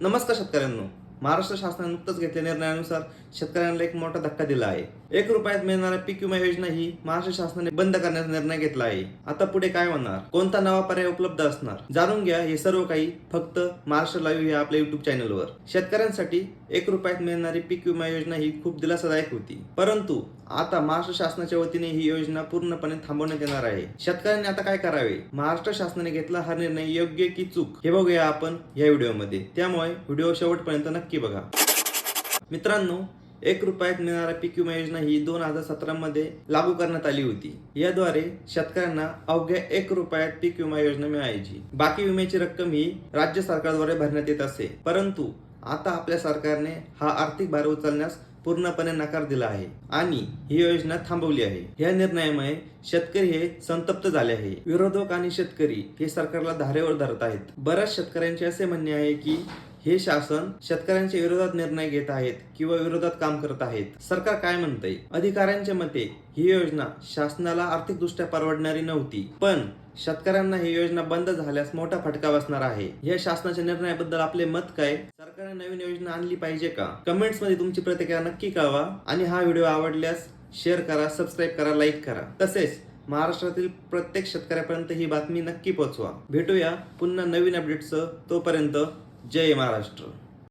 नमस्कार शेतकऱ्यांनो. महाराष्ट्र शासनाने नुकतंच घेतलेल्या निर्णयानुसार शेतकऱ्यांना एक मोठा धक्का दिला आहे. एक रुपयात मिळणाऱ्या पीक विमा योजना ही महाराष्ट्र शासनाने बंद करण्याचा निर्णय घेतला आहे. आता पुढे काय होणार? कोणता नवा पर्याय उपलब्ध असणार? जाणून घ्या हे सर्व काही फक्त महाराष्ट्र लाईव्ह या आपल्या युट्यूब चॅनलवर. शेतकऱ्यांसाठी एक रुपयात मिळणारी पीक विमा योजना ही खूप दिलासादायक होती. परंतु आता महाराष्ट्र शासनाच्या वतीने ही योजना पूर्णपणे थांबवण्यात येणार आहे. शेतकऱ्यांनी आता काय करावे? महाराष्ट्र शासनाने घेतला हा निर्णय योग्य की चूक? हे बघूया आपण या व्हिडिओमध्ये. त्यामुळे व्हिडिओ शेवटपर्यंत नक्की बघा. मित्रांनो एक रुपयात मिळणारा पीक विमा योजना ही दोन हजार सतरा मध्ये लागू करण्यात आली होती. याद्वारे शेतकऱ्यांना अवघ्या एक रुपयात पीक विमा योजना मिळायची. बाकी विम्याची रक्कम ही राज्य सरकारद्वारे भरण्यात येत असे. परंतु आता आपल्या सरकारने हा आर्थिक भार उचलण्यास पूर्णपणे नकार दिला आहे आणि ही योजना थांबवली आहे. या निर्णयामुळे शेतकरी हे संतप्त झाले आहे. विरोधक आणि शेतकरी हे सरकारला धारेवर धरत आहेत. बऱ्याच शेतकऱ्यांचे असे म्हणणे आहे की हे शासन शेतकऱ्यांच्या विरोधात निर्णय घेत आहेत किंवा विरोधात काम करत आहेत. सरकार काय म्हणतंय? अधिकाऱ्यांच्या मते ही योजना शासनाला आर्थिकदृष्ट्या परवडणारी नव्हती पण शेतकऱ्यांना ही योजना बंद झाल्यास मोठा फटका बसणार आहे. या शासनाच्या निर्णयाबद्दल आपले मत काय? सरकारने नवीन योजना आणली पाहिजे का? कमेंट्समध्ये तुमची प्रतिक्रिया नक्की कळवा आणि हा व्हिडिओ आवडल्यास शेअर करा सबस्क्राईब करा लाईक करा. तसेच महाराष्ट्रातील प्रत्येक शेतकऱ्यापर्यंत ही बातमी नक्की पोहोचवा. भेटूया पुन्हा नवीन अपडेट्सचं तोपर्यंत जय महाराष्ट्र.